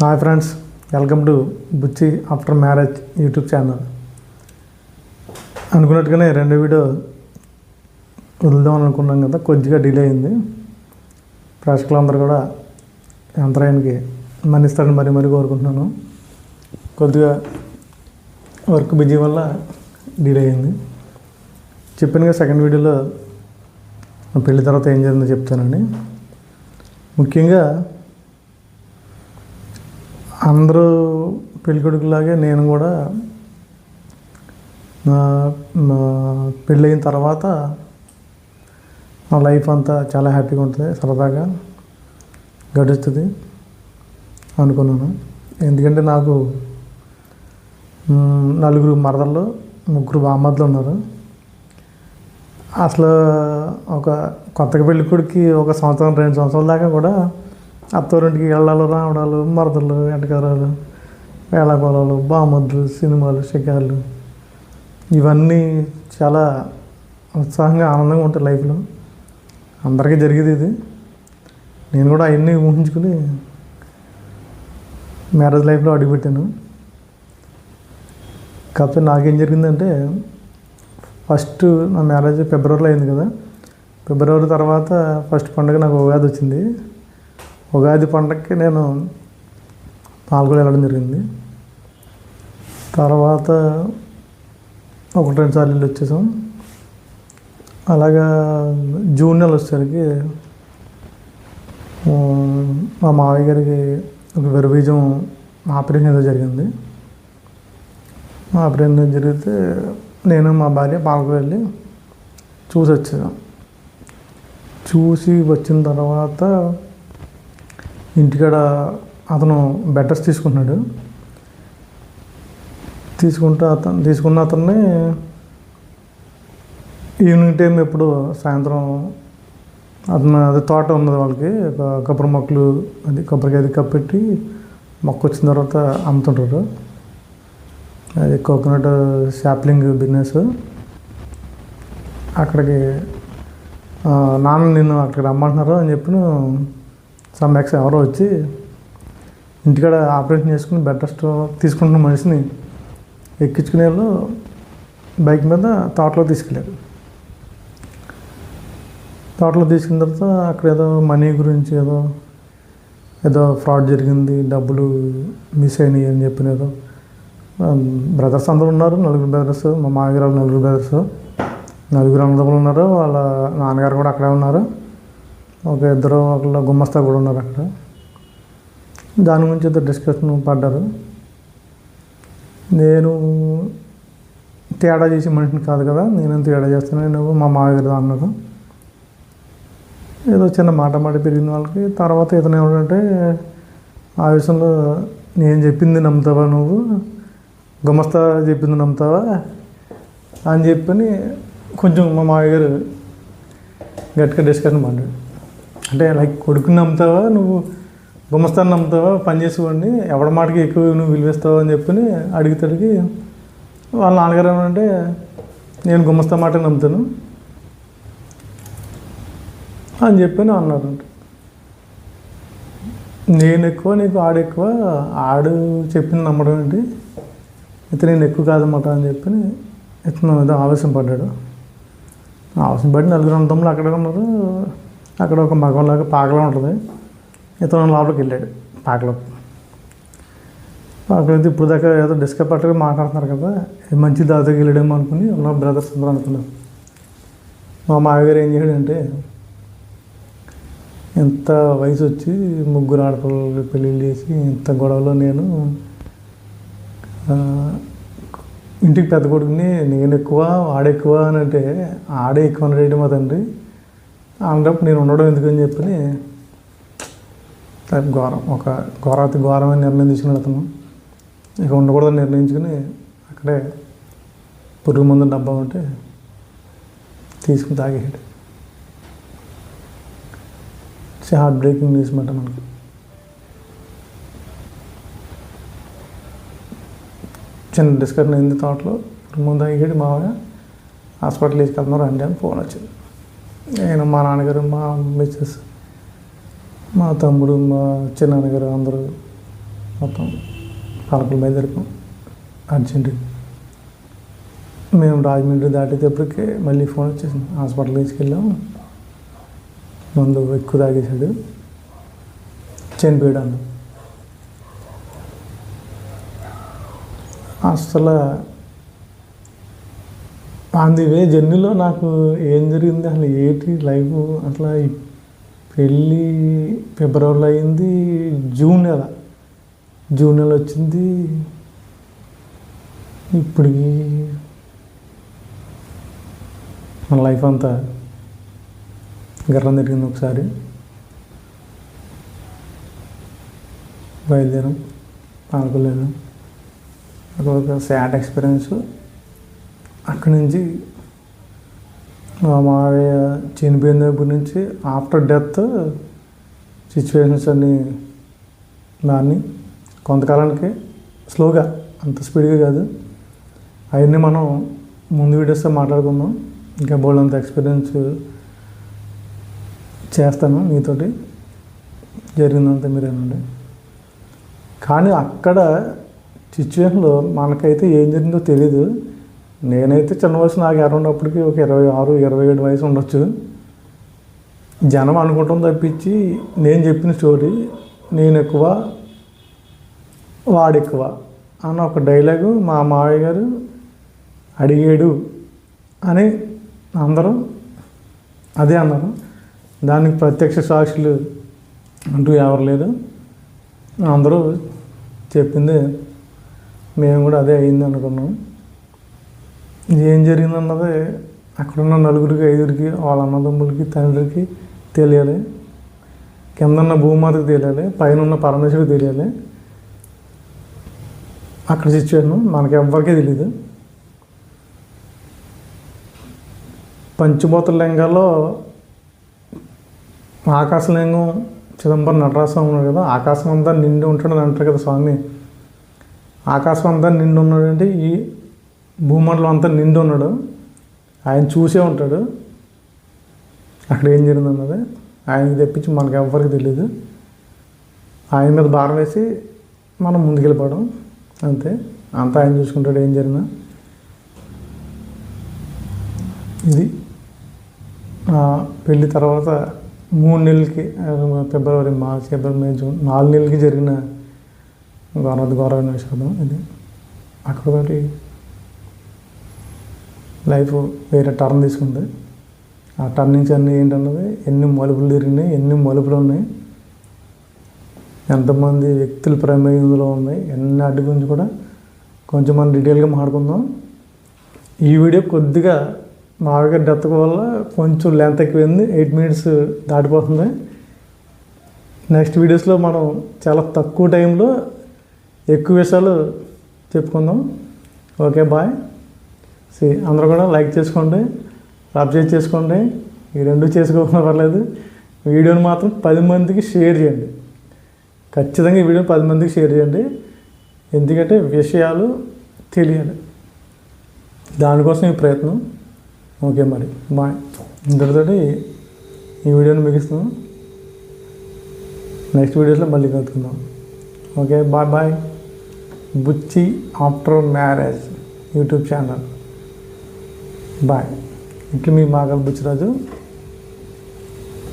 Hi friends welcome to Buchi after marriage YouTube channel. అనుకున్నట్టుగానే రెండో video వదులుదాం అనుకున్నాం కదా కొద్దిగా డిలే అయింది. ప్రేక్షకులందరూ కూడా యంత్రాయనికి మన్నిస్తారని మరీ మరీ కోరుకుంటున్నాను. కొద్దిగా వర్క్ బిజీ వల్ల డిలే అయింది. చెప్పానుగా సెకండ్ వీడియోలో నా పెళ్ళి తర్వాత ఏం జరిగిందో చెప్తానండి. ముఖ్యంగా అందరూ పెళ్ళికొడుకులాగే నేను కూడా నా నా పెళ్ళయిన తర్వాత నా లైఫ్ అంతా చాలా హ్యాపీగా ఉంటుంది సరదాగా గడుస్తుంది అనుకున్నాను. ఎందుకంటే నాకు నలుగురు మరదళ్ళు ముగ్గురు బామ్మద్దులు ఉన్నారు. అసలు ఒక కొత్తగా పెళ్ళి ఒక సంవత్సరం రెండు సంవత్సరాల దాకా కూడా అత్తవారింటికి వెళ్ళాలి రావడాలు మరదలు ఎటకారాలు వేళాకోళాలు బామద్దులు సినిమాలు షికార్లు ఇవన్నీ చాలా ఉత్సాహంగా ఆనందంగా ఉంటాయి లైఫ్లో. అందరికీ జరిగేది ఇది. నేను కూడా అవన్నీ ఊహించుకుని మ్యారేజ్ లైఫ్లో అడుగుపెట్టాను. కాకపోతే నాకేం జరిగిందంటే ఫస్ట్ నా మ్యారేజ్ ఫిబ్రవరిలో అయింది కదా. ఫిబ్రవరి తర్వాత ఫస్ట్ పండుగ నాకు ఉగాది వచ్చింది. ఉగాది పండగకి నేను పాల్గొని వెళ్ళడం జరిగింది. తర్వాత ఒకటి రెండు సార్లు వెళ్ళి వచ్చేసాం. అలాగా జూన్ నెల వచ్చేసరికి మా మావయ్య గారికి ఒక వెరబీజం ఆపరేషన్ ఏదో జరిగింది. ఆపరేషన్ జరిగితే నేను మా భార్య పాలకు వెళ్ళి చూసి వచ్చేసాం చూసి వచ్చిన తర్వాత ఇంటికాడ అతను బెటర్స్ తీసుకుంటున్నాడు. తీసుకుంటే అతను తీసుకున్న అతన్ని ఈవినింగ్ టైం ఎప్పుడు సాయంత్రం అతను అది తోట ఉన్నది వాళ్ళకి ఒక కొబ్బరి మొక్కలు అది కొబ్బరికాయ అది కప్పెట్టి మొక్క వచ్చిన తర్వాత అమ్ముతుంటారు అది కోకోనట్ షాప్లింగ్ బిజినెస్. అక్కడికి నాన్న నిన్ను అక్కడికి రమ్మంటున్నారు అని చెప్పి సమ్ ఎక్స్ ఎవరో వచ్చి ఇంటికాడ ఆపరేషన్ చేసుకుని బెడ్ రెస్ట్ తీసుకుంటున్న మనిషిని ఎక్కించుకునే వాళ్ళు బైక్ మీద తోటలో తీసుకెళ్ళారు. తోటలో తీసుకున్న తర్వాత అక్కడ ఏదో మనీ గురించి ఏదో ఏదో ఫ్రాడ్ జరిగింది డబ్బులు మిస్ అయినాయి అని చెప్పిన ఏదో బ్రదర్స్ అందరూ ఉన్నారు నలుగురు బ్రదర్స్ మా మామగారు నలుగురు బ్రదర్స్ నలుగురు అన్నదమ్ములు ఉన్నారు వాళ్ళ నాన్నగారు కూడా అక్కడే ఉన్నారు. ఒక ఇద్దరు ఒకళ్ళు గుమ్మస్తా కూడా ఉన్నారు అక్కడ. దాని గురించి ఇద్దరు డిస్కషన్ పడ్డారు. నేను తేడా చేసే మనిషిని కాదు కదా నేను తేడా చేస్తాను నువ్వు మా మామగారు అన్నారు ఏదో చిన్న మాట మాట పెరిగిన వాళ్ళకి. తర్వాత ఇతను ఏమంటే ఆ విషయంలో నేను చెప్పింది నమ్ముతావా నువ్వు? గుమస్తా చెప్పింది నమ్ముతావా? అని చెప్పని కొంచెం మా మామయ్య గారు గట్టిగా డిస్కషన్ పడ్డాడు. అంటే లైక్ కొడుకుని నమ్ముతావా? నువ్వు గుమస్తాన్ని నమ్ముతావా? పని చేసుకోండి. ఎవడ మాటకి ఎక్కువ నువ్వు విలువిస్తావు అని చెప్పని అడిగితడికి వాళ్ళ నాన్నగారు ఏమంటే నేను గుమస్తా మాట నమ్ముతాను అని చెప్పని అన్నారు. నేను ఎక్కువ నీకు ఆడు ఎక్కువ ఆడు చెప్పింది నమ్మడం ఏంటి? ఇతను నేను ఎక్కువ కాదన్నమాట అని చెప్పి ఇతను ఏదో ఆవేశం పడ్డాడు. ఆవేశం పడి నలుగురు అన్నదమ్ములు అక్కడే ఉన్నారు. అక్కడ ఒక మగంలాగా పాకలా ఉంటుంది. ఇతను లోపలికి వెళ్ళాడు పాకలో. పాకలో అయితే ఇప్పుడు దాకా ఏదో డిస్కప్ పట్టగా మాట్లాడుతున్నారు కదా మంచి దాదాకి వెళ్ళాడేమో అనుకుని ఉన్న బ్రదర్స్ అందరూ అనుకున్నారు. మా మామగారు ఏం చేయడంటే ఎంత వయసు వచ్చి ముగ్గురు ఆడపిల్లలు పెళ్ళిళ్ళు చేసి ఇంత గొడవలో నేను ఇంటికి పెద్ద కొడుకుని నేను ఎక్కువ ఆడెక్కువ అని అంటే ఆడే ఎక్కువ అనడం మా తండ్రి. అలాంటప్పుడు నేను ఉండడం ఎందుకని చెప్పని ఘోరం. ఒక ఘోరాతి ఘోరమైన నిర్ణయం తీసుకుని అతను. ఇక ఉండకూడదని నిర్ణయించుకుని అక్కడే పురుగు మందు డబ్బా ఉంటే తీసుకుని తాగేసాడు హార్ట్ బ్రేకింగ్ న్యూస్ మాట మనకి. చిన్న డిస్కషన్ అయింది తోటలో. పురుగు మందు అయ్యాడు మామయ్య. హాస్పిటల్ తీసుకెళ్తున్నారు. రండి అని ఫోన్ వచ్చింది. నేను మా నాన్నగారు మా మిస్సెస్ మా తమ్ముడు మా చిన్నాన్నగారు అందరూ మొత్తం పాలకుల మీద జరిపాం. అర్జెంట్ మేము రాజమండ్రి దాటేటప్పటికి మళ్ళీ ఫోన్ వచ్చేసింది. హాస్పిటల్కి తీసుకెళ్ళాము. మందు ఎక్కువ తాగేశాడు. చనిపోయాడు అన్న. అసలు ఆన్ ది వే జర్నీలో నాకు ఏం జరిగింది? అసలు ఏంటి లైఫ్? అట్లా పెళ్ళి ఫిబ్రవరిలో అయింది జూన్ నెల. జూన్ నెల వచ్చింది. ఇప్పటికి మన లైఫ్ అంతా గర్రం తిరిగింది ఒకసారి. బయలుదేరాం పాలకొల్లేను అక్కడ ఒక సాడ్ ఎక్స్పీరియన్స్. అక్కడి నుంచి మా మావయ్య చనిపోయిన దగ్గర నుంచి ఆఫ్టర్ డెత్ సిచ్యువేషన్స్ అన్నీ దాన్ని కొంతకాలానికి స్లోగా అంత స్పీడ్గా కాదు. అవన్నీ మనం ముందు వీడియోస్తో మాట్లాడుకుందాం. ఇంకా బోల్డ్ అంత ఎక్స్పీరియన్స్ చేస్తాను మీతోటి. జరిగిందంతా మీరేనండి కానీ అక్కడ సిచ్యువేషన్లో మనకైతే ఏం జరిగిందో తెలీదు. నేనైతే చిన్న వయసు నాకు అరౌండ్ అప్పటికి ఒక ఇరవై ఆరు ఇరవై ఏడు వయసు ఉండొచ్చు. జనం అనుకుంటాం తప్పించి నేను చెప్పిన స్టోరీ నేను ఎక్కువ వాడెక్కువ అన్న ఒక డైలాగు మా మావయ్య గారు అడిగాడు అని అందరూ అదే అన్నారు దానికి ప్రత్యక్ష సాక్షులు అంటూ ఎవరు లేరు. అందరూ చెప్పింది మేము కూడా అదే అయింది అనుకున్నాం. ఏం జరిగిందన్నది అక్కడున్న నలుగురికి ఐదుగురికి వాళ్ళ అన్నదమ్ములకి తండ్రికి తెలియాలి. కిందన్న భూమాతకి తెలియాలి పైన ఉన్న పరమేశ్వరికి తెలియాలి. అక్కడ సిచ్యువేషన్ మనకి ఎవ్వరికీ తెలియదు పంచభూత లింగాల్లో ఆకాశలింగం చిదంబరం నటరాజస్వామి ఉన్నాడు కదా ఆకాశం అంతా నిండి ఉంటాడని అంటారు కదా స్వామి. ఆకాశం అంతా నిండి ఉన్నాడంటే ఈ భూమండలం అంతా నిండి ఉన్నాడు. ఆయన చూసే ఉంటాడు. అక్కడ ఏం జరిగింది అన్నది ఆయనకి తెప్పించి మనకు ఎవ్వరికి తెలియదు ఆయన మీద భారం వేసి మనం ముందుకెళ్ళిపోవడం. అంతే. అంతా ఆయన చూసుకుంటాడు ఏం జరిగినా. ఇది. పెళ్ళి తర్వాత మూడు నెలలకి ఫిబ్రవరి మార్చి ఏప్రిల్ మే జూన్ నాలుగు నెలలకి జరిగిన గౌరవ గౌరవ విషాదం ఇది. అక్కడ ఒకటి లైఫ్ వేరే టర్న్ తీసుకుంది. ఆ టర్న్ నుంచి అన్నీ ఏంటన్నది? ఎన్ని మలుపులు తిరిగినాయి ఎన్ని మలుపులు ఉన్నాయి? ఎంతమంది వ్యక్తుల ప్రమేయం ఇందులో ఉన్నాయి? ఎన్ని అడ్డు గురించి కూడా కొంచెం మనం డీటెయిల్గా మాట్లాడుకుందాం. ఈ వీడియో కొద్దిగా మామూలుగా డెత్ వల్ల కొంచెం లెంత్ ఎక్కువైంది. ఎయిట్ మినిట్స్ దాటిపోతుంది. నెక్స్ట్ వీడియోస్లో మనం చాలా తక్కువ టైంలో ఎక్కువ విషయాలు చెప్పుకుందాం. ఓకే బాయ్ సి అందరూ కూడా లైక్ చేసుకోండి సబ్స్క్రైబ్ చేసుకోండి. ఈ రెండు చేసుకోకుండా పర్లేదు. వీడియోని మాత్రం పది మందికి షేర్ చేయండి. ఖచ్చితంగా ఈ వీడియోని పది మందికి షేర్ చేయండి. ఎందుకంటే విషయాలు తెలియాలి. దానికోసం ఈ ప్రయత్నం. ఓకే మరి బాయ్. ఇంతటితోటి ఈ వీడియోని ముగిస్తున్నాం. నెక్స్ట్ వీడియోస్లో మళ్ళీ కలుసుకుందాం okay bye bye. Buchi after marriage YouTube channel. Bye ఇట్లు మీ మాగల్ బుచ్చిరాజు.